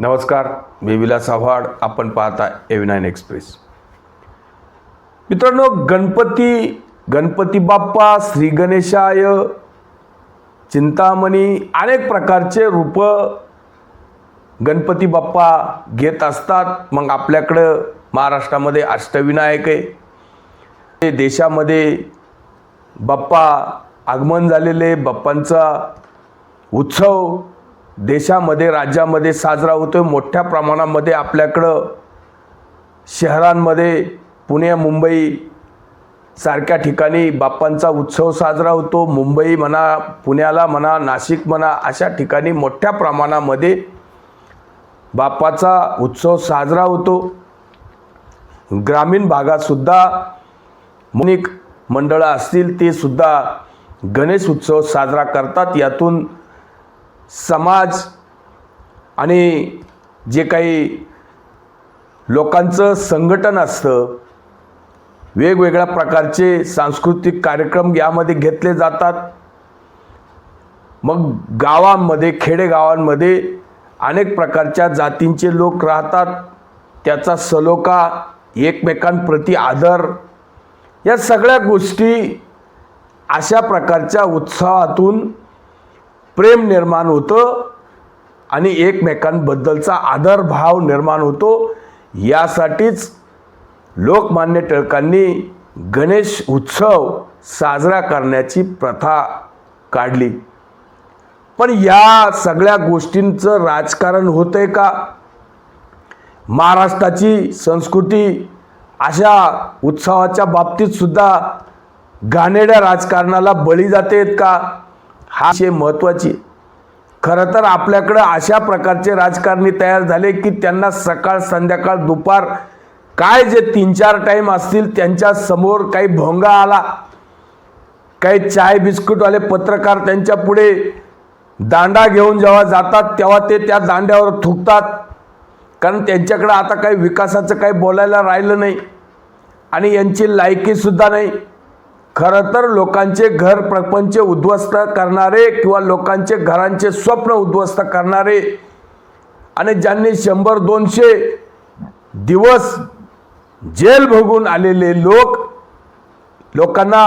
नमस्कार मी विलास आव्हाड. आपण पाहता एव्ही नाईन एक्सप्रेस मित्रांनो गणपती गणपती बाप्पा श्री गणेशाय चिंतामणी अनेक प्रकारचे रूप गणपती बाप्पा घेत असतात. मग आपल्याकडं महाराष्ट्रामध्ये अष्टविनायक आहे. ते देशामध्ये बाप्पा आगमन झालेले बाप्पांचा उत्सव देशामध्ये राज्यामध्ये साजरा होतो मोठ्या प्रमाणामध्ये आपल्याकडं शहरांमध्ये पुणे मुंबई सारख्या ठिकाणी बाप्पांचा उत्सव साजरा होतो. मुंबई म्हणा पुण्याला म्हणा नाशिक म्हणा अशा ठिकाणी मोठ्या प्रमाणामध्ये बाप्पाचा उत्सव साजरा होतो. ग्रामीण भागातसुद्धा मुनिक मंडळं असतील ते सुद्धा गणेश उत्सव साजरा करतात. यातून समाज आणि जे काही लोकांचं संघटन असतं वेगवेगळ्या प्रकारचे सांस्कृतिक कार्यक्रम यामध्ये घेतले जातात. मग गावांमध्ये खेडेगावांमध्ये अनेक प्रकारच्या जातींचे लोक राहतात. त्याचा सलोखा एकमेकांप्रती आदर या सगळ्या गोष्टी अशा प्रकारच्या उत्सवातून प्रेम निर्माण होतं आणि एकमेकांबद्दलचा आदरभाव निर्माण होतो. यासाठीच लोकमान्य टिळकांनी गणेश उत्सव साजरा करण्याची प्रथा काढली. पण या सगळ्या गोष्टींचं राजकारण होतंय का? महाराष्ट्राची संस्कृती अशा उत्सवाच्या बाबतीत सुद्धा घाणेड्या राजकारणाला बळी जातेत का? हा विषय महत्त्वाची खरं तर आपल्याकडं अशा प्रकारचे राजकारणी तयार झाले की त्यांना सकाळ संध्याकाळ दुपार काय जे तीन चार टाईम असतील त्यांच्यासमोर काही भोंगा आला. काही चाय बिस्कुटवाले पत्रकार त्यांच्या पुढे दांडा घेऊन जेव्हा जातात तेव्हा ते त्या दांड्यावर थुकतात. कारण त्यांच्याकडं आता काही विकासाचं काही बोलायला राहिलं नाही. आणि यांची लायकीसुद्धा नाही. खरं तर लोकांचे घर प्रपंच उद्ध्वस्त करणारे किंवा लोकांचे घरांचे स्वप्न उद्ध्वस्त करणारे आणि ज्यांनी शंभर दोनशे दिवस जेल भोगून आलेले लोक लोकांना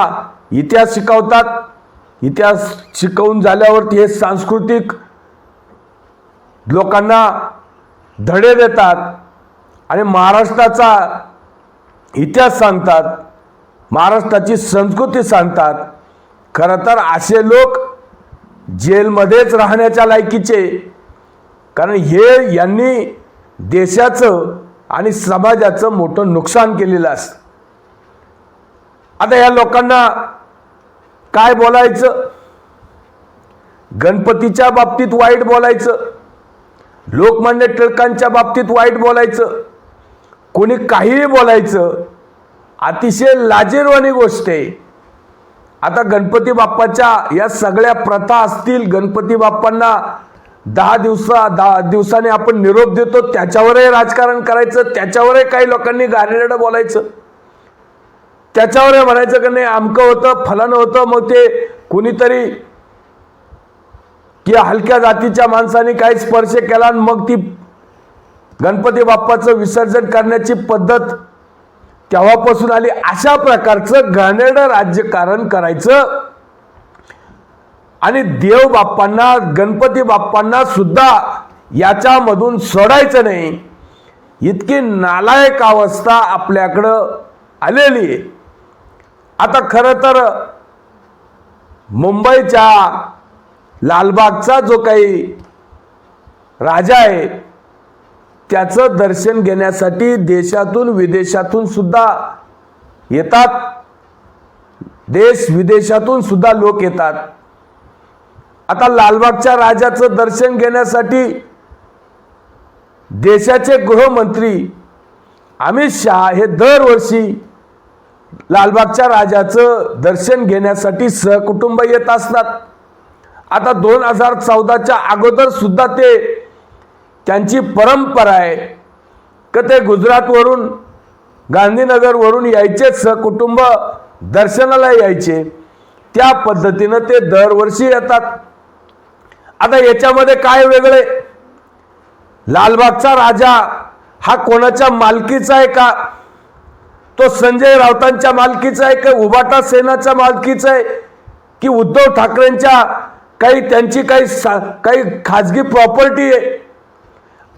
इतिहास शिकवतात इतिहास शिकवून झाल्यावरती हे सांस्कृतिक लोकांना धडे देतात आणि महाराष्ट्राचा इतिहास सांगतात. महाराष्ट्राची संस्कृती सांगतात. खरं तर असे लोक जेलमध्येच राहण्याच्या लायकीचे. कारण हे यांनी देशाचं आणि समाजाचं मोठं नुकसान केलेलं असतं आता या लोकांना काय बोलायचं? गणपतीच्या बाबतीत वाईट बोलायचं? लोकमान्य टिळकांच्या बाबतीत वाईट बोलायचं? कोणी काहीही बोलायचं अतिशय लाजीरवाणी गोष्ट आहे. आता गणपती बाप्पाच्या या सगळ्या प्रथा असतील गणपती बाप्पांना दहा दिवसा दहा दिवसाने आपण निरोप देतो त्याच्यावरही राजकारण करायचं त्याच्यावरही काही लोकांनी गारेडं बोलायचं. त्याच्यावरही म्हणायचं की नाही अमकं होतं फलानं होतं मग ते कुणीतरी की हलक्या जातीच्या माणसाने काही स्पर्श केला आणि मग ती गणपती बाप्पाचं विसर्जन करण्याची पद्धत तेव्हापासून आली. अशा प्रकारचं घाणेरडं राज्यकारण करायचं. आणि देव बाप्पांना गणपती बाप्पांना सुद्धा याच्यामधून सोडायचं नाही. इतकी नालायक अवस्था आपल्याकडं आलेली आहे. आता खरं तर मुंबईच्या लालबागचा जो काही राजा आहे त्याचं दर्शन घेण्यासाठी देशातून विदेशातून सुद्धा येतात. देश विदेशातून सुद्धा लोक येतात. आता लालबागच्या राजाचं दर्शन घेण्यासाठी देशाचे गृहमंत्री अमित शहा हे दरवर्षी लालबागच्या राजाचं दर्शन घेण्यासाठी सहकुटुंब येत असतात. आता दोन हजार चौदाच्या अगोदर सुद्धा ते त्यांची परंपरा आहे. का ते गुजरातवरून गांधीनगरवरून यायचे सहकुटुंब दर्शनाला यायचे त्या पद्धतीनं ते दरवर्षी येतात. आता याच्यामध्ये काय वेगळे लालबागचा राजा हा कोणाच्या मालकीचा आहे का? तो संजय राऊतांच्या मालकीचा आहे का? उबाटा सेनाच्या मालकीचा आहे? की उद्धव ठाकरेंच्या काही त्यांची काही सा- काही खाजगी प्रॉपर्टी आहे?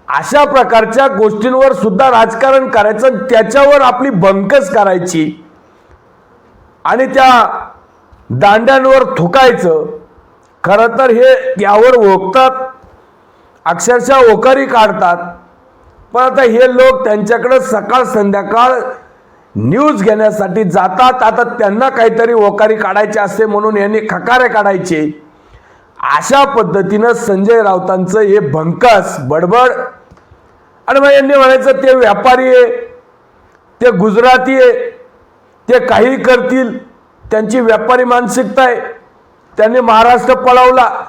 अशा प्रकारच्या गोष्टींवर सुद्धा राजकारण करायचं त्याच्यावर आपली बंकस करायची आणि त्या दांड्यांवर थुकायचं. खरं तर हे यावर ओकतात अक्षरशः ओकारी काढतात. पण आता हे लोक त्यांच्याकडे सकाळ संध्याकाळ न्यूज घेण्यासाठी जातात. आता त्यांना काहीतरी ओकारी काढायचे असते म्हणून यांनी खकारे काढायचे. अशा पद्धतीनं संजय राऊतांचं हे भंकस बडबड. आणि मग यांनी म्हणायचं ते व्यापारी आहे ते गुजराती आहे ते काही करतील त्यांची व्यापारी मानसिकता आहे. त्यांनी महाराष्ट्र पळवला.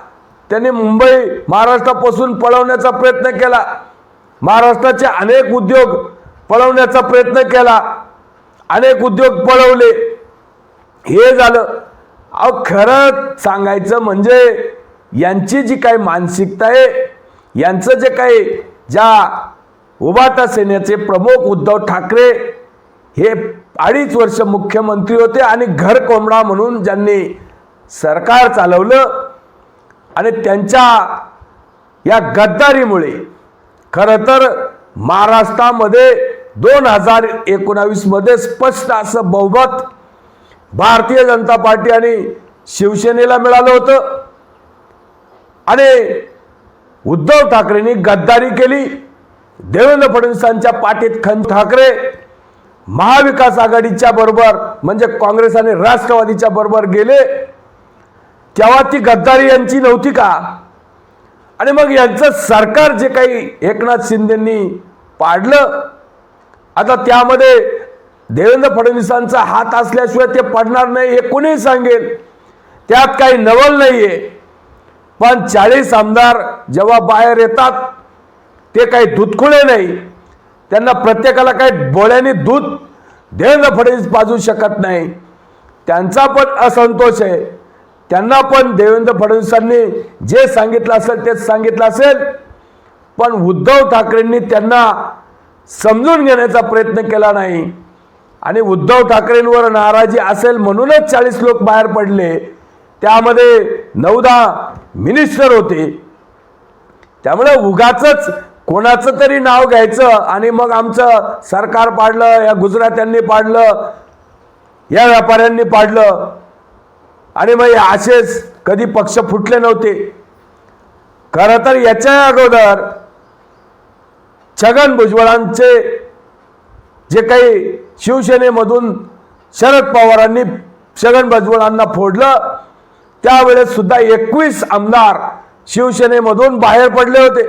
त्यांनी मुंबई महाराष्ट्रापासून पळवण्याचा प्रयत्न केला. महाराष्ट्राचे अनेक उद्योग पळवण्याचा प्रयत्न केला. अनेक उद्योग पळवले. हे झालं. अहो खरंच सांगायचं म्हणजे यांची जी काही मानसिकता आहे यांचं जे काही ज्या उभाटा सेनेचे प्रमुख उद्धव ठाकरे हे अडीच वर्ष मुख्यमंत्री होते आणि घर कोंबडा म्हणून ज्यांनी सरकार चालवलं आणि त्यांच्या या गद्दारीमुळे खरं तर महाराष्ट्रामध्ये दोन हजार एकोणावीसमध्ये स्पष्ट असं बहुमत भारतीय जनता पार्टी आणि शिवसेनेला मिळालं होतं. आणि उद्धव ठाकरेंनी गद्दारी केली. देवेंद्र फडणवीसांच्या पाठीत खन ठाकरे. महाविकास आघाडीच्या बरोबर म्हणजे काँग्रेस आणि राष्ट्रवादीच्या बरोबर गेले. तेव्हा ती गद्दारी यांची नव्हती का? आणि मग यांचं सरकार जे काही एकनाथ शिंदेंनी पाडलं आता त्यामध्ये देवेंद्र फडणवीसांचा हात असल्याशिवाय ते पडणार नाही हे कोणीही सांगेल. त्यात काही नवल नाही आहे पण चाळीस आमदार जेव्हा बाहेर येतात ते काही दुधकुळे नाही. त्यांना प्रत्येकाला काही बोळ्याने दूध देवेंद्र फडणवीस पाजू शकत नाही. त्यांचा पण असंतोष आहे. त्यांना पण देवेंद्र फडणवीसांनी जे सांगितलं असेल तेच सांगितलं असेल. पण उद्धव ठाकरेंनी त्यांना समजून घेण्याचा प्रयत्न केला नाही. आणि उद्धव ठाकरेंवर नाराजी असेल म्हणूनच चाळीस लोक बाहेर पडले. त्यामध्ये नऊदा मिनिस्टर होते. त्यामुळे उगाच कोणाचं तरी नाव घ्यायचं आणि मग आमचं सरकार पाडलं या गुजरात्यांनी पाडलं या व्यापाऱ्यांनी पाडलं. आणि मग असेच कधी पक्ष फुटले नव्हते. खरं तर याच्या अगोदर छगन भुजबळांचे जे काही शिवसेनेमधून शरद पवारांनी छगन भुजबळांना फोडलं त्यावेळेस सुद्धा एकवीस आमदार शिवसेनेमधून बाहेर पडले होते.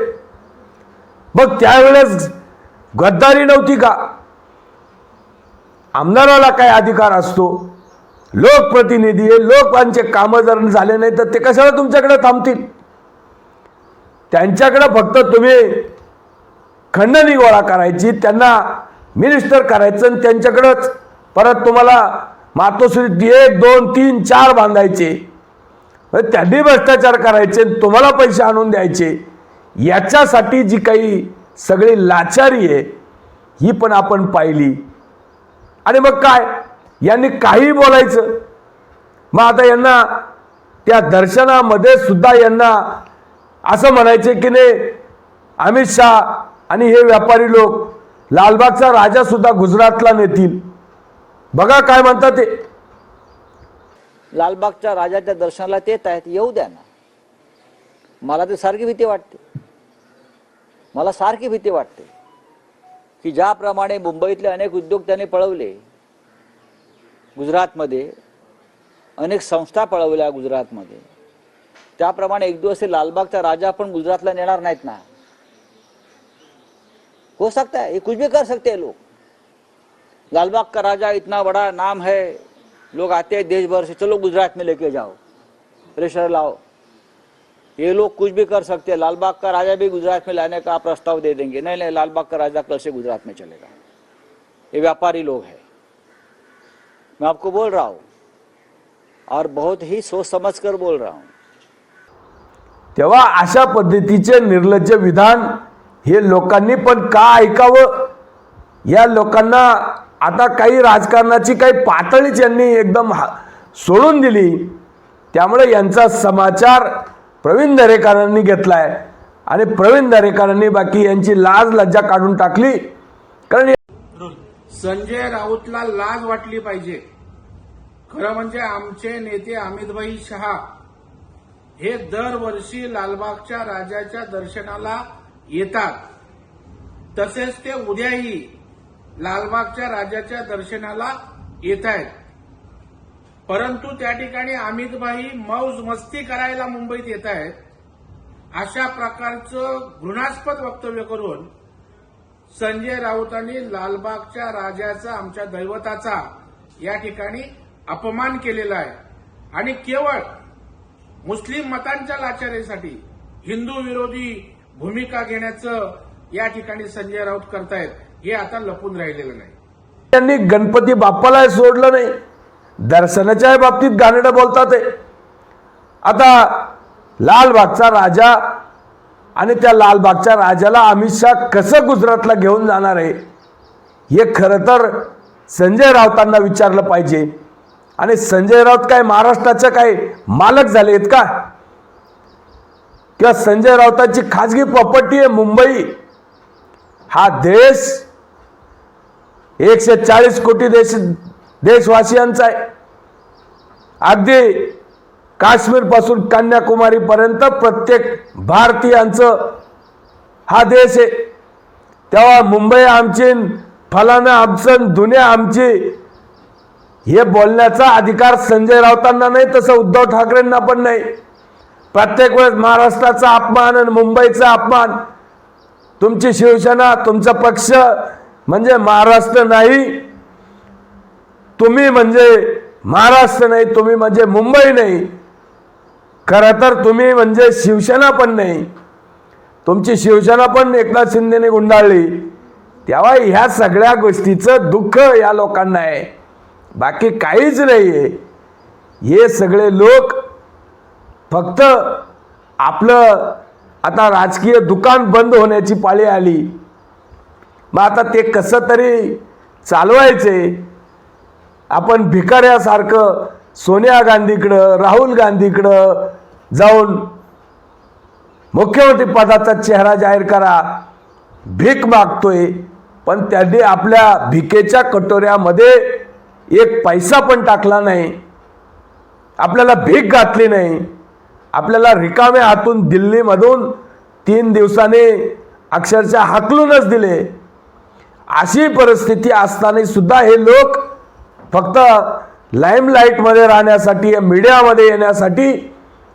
मग त्यावेळेस गद्दारी नव्हती का? आमदाराला काय अधिकार असतो? लोकप्रतिनिधी आहे लोकांचे कामं जर झाले नाही तर ते कशाला तुमच्याकडे थांबतील? त्यांच्याकडे फक्त तुम्ही खंडणी गोळा करायची त्यांना मिनिस्टर करायचं आणि त्यांच्याकडंच परत तुम्हाला मातोश्री एक दोन तीन चार बांधायचे. त्यांनी भ्रष्टाचार करायचे तुम्हाला पैसे आणून द्यायचे. याच्यासाठी जी काही सगळी लाचारी आहे ही पण आपण पाहिली. आणि मग काय? यांनी काही बोलायचं. मग आता यांना त्या दर्शनामध्ये सुद्धा यांना असं म्हणायचे की नाही अमित शहा आणि हे व्यापारी लोक लालबागचा राजा सुद्धा गुजरातला नेतील. बघा काय म्हणतात ते. लालबागच्या राजाच्या दर्शनाला येत आहेत. येऊ द्या ना. मला तर सारखी भीती वाटते. मला सारखी भीती वाटते. की ज्याप्रमाणे मुंबईतले अनेक उद्योग त्यांनी पळवले गुजरातमध्ये अनेक संस्था पळवल्या गुजरातमध्ये त्याप्रमाणे एक दिवस हे लालबागचा राजा पण गुजरातला नेणार नाहीत ना. हो सकता है ये कुछ भी कर सकते हैं लोग. लालबाग का राजा इतना बड़ा नाम है लोग आते हैं देश भर से चलो गुजरात में लेके जाओ। प्रेशर लाओ। ये लोग कुछ भी कर सकते हैं। लालबाग का राजा भी गुजरात में लाने का प्रस्ताव दे देंगे। नहीं नहीं लालबाग का राजा कल से गुजरात में चलेगा। ये व्यापारी लोग हैं। मैं आपको बोल रहा हूँ और बहुत ही सोच समझ कर बोल रहा हूँ। तेव्हा अशा पद्धतीचे निर्लज्ज विधान हे लोकांनी पण का ऐकावं? या लोकांना आता काही राजकारणाची काही पातळीच यांनी एकदम हा- सोडून दिली. त्यामुळे यांचा समाचार प्रवीण दरेकरांनी घेतलाय. आणि प्रवीण दरेकरांनी बाकी यांची लाज लज्जा काढून टाकली. कारण संजय राऊतला लाज वाटली पाहिजे. खरं म्हणजे आमचे नेते अमितभाई शहा हे दरवर्षी लालबागच्या राजाच्या दर्शनाला येतात. तसेच ते उद्याही लालबागच्या राजाच्या दर्शनाला येत आहेत परंतु त्या ठिकाणी अमितभाई मौज मस्ती करायला मुंबईत येत आहेत अशा प्रकारचं घृणास्पद वक्तव्य करून संजय राऊतांनी लालबागच्या राजाचा आमच्या दैवताचा या ठिकाणी अपमान केलेला आहे. आणि केवळ मुस्लिम मतांच्या लाचारीसाठी हिंदू विरोधी भूमिका घेण्याचं या ठिकाणी संजय राऊत करतायत. हे आता लपून राहिलेलं नाही. त्यांनी गणपती बाप्पाला सोडलं नाही. दर्शनाच्या बाबतीत गाणेडं बोलतात आता लालबागचा राजा आणि त्या लालबागच्या राजाला अमित शहा कसं गुजरातला घेऊन जाणार आहे हे खरं तर संजय राऊतांना विचारलं पाहिजे. आणि संजय राऊत काय महाराष्ट्राचे काय मालक झाले आहेत का? किंवा संजय राऊतांची खाजगी प्रॉपर्टी आहे मुंबई हा देश एकशे चाळीस कोटी देश देशवासियांचा आहे. अगदी काश्मीरपासून कन्याकुमारीपर्यंत प्रत्येक भारतीयांचं हा देश आहे. तेव्हा मुंबई आमची फलानं आमचं दुनिया आमची हे बोलण्याचा अधिकार संजय राऊतांना नाही तसं उद्धव ठाकरेंना पण नाही. प्रत्येक वेळेस महाराष्ट्राचा अपमान आणि मुंबईचा अपमान. तुमची शिवसेना तुमचा पक्ष म्हणजे महाराष्ट्र नाही तुम्ही म्हणजे महाराष्ट्र नाही तुम्ही म्हणजे मुंबई नाही. खरं तर तुम्ही म्हणजे शिवसेना पण नाही. तुमची शिवसेना पण एकनाथ शिंदेने गुंडाळली. तेव्हा ह्या सगळ्या गोष्टीचं दुःख या लोकांना आहे. बाकी काहीच नाही आहे हे सगळे लोक फक्त आपलं आता राजकीय दुकान बंद होण्याची पाळी आली. मग आता ते कसं तरी चालवायचे? आपण भिकाऱ्यासारखं सोनिया गांधीकडं राहुल गांधीकडं जाऊन मुख्यमंत्री पदाचा चेहरा जाहीर करा. भीक मागतोय पण त्यांनी आपल्या भिकेच्या कटोऱ्यामध्ये एक पैसा पण टाकला नाही. आपल्याला भीक घातली नाही. आपल्याला रिकाम्या हातून दिल्लीमधून तीन दिवसांनी अक्षरशः हाकलूनच दिले. अशी परिस्थिती असताना सुद्धा हे लोक फक्त लाईमलाईटमध्ये राहण्यासाठी मीडियामध्ये येण्यासाठी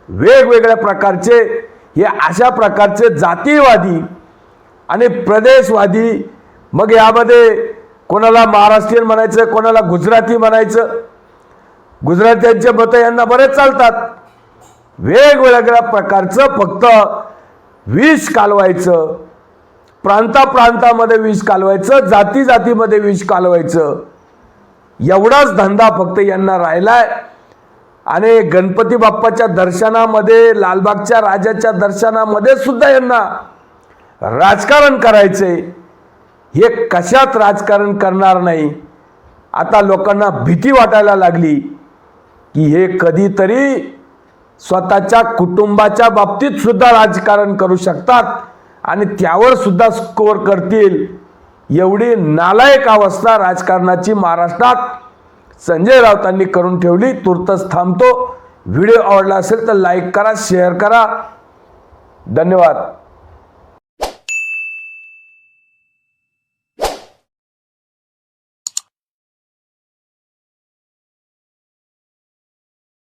वेगवेगळ्या प्रकारचे हे अशा प्रकारचे जातीवादी आणि प्रदेशवादी मग यामध्ये कोणाला महाराष्ट्रीयन म्हणायचं कोणाला गुजराती म्हणायचं गुजरात्यांचे मतं यांना बरेच चालतात. वेगवेगळ्या प्रकारचं फक्त विष कालवायचं. प्रांताप्रांतामध्ये विष कालवायचं जाती जातीमध्ये विष कालवायचं. एवढाच धंदा फक्त यांना राहिलाय. आणि गणपती बाप्पाच्या दर्शनामध्ये लालबागच्या राजाच्या दर्शनामध्ये सुद्धा यांना राजकारण करायचे. हे कशात राजकारण करणार नाही? आता लोकांना भीती वाटायला लागली की हे कधीतरी स्वतःच्या कुटुंबाच्या बाबतीत सुद्धा राजकारण करू शकतात. आणि त्यावर सुद्धा स्कोअर करतील. एवढी नालायक अवस्था राजकारणाची महाराष्ट्रात. संजय राऊतांनी करून ठेवली तुर्तच थांबतो. व्हिडिओ आवडला असेल तर लाईक करा शेअर करा. धन्यवाद.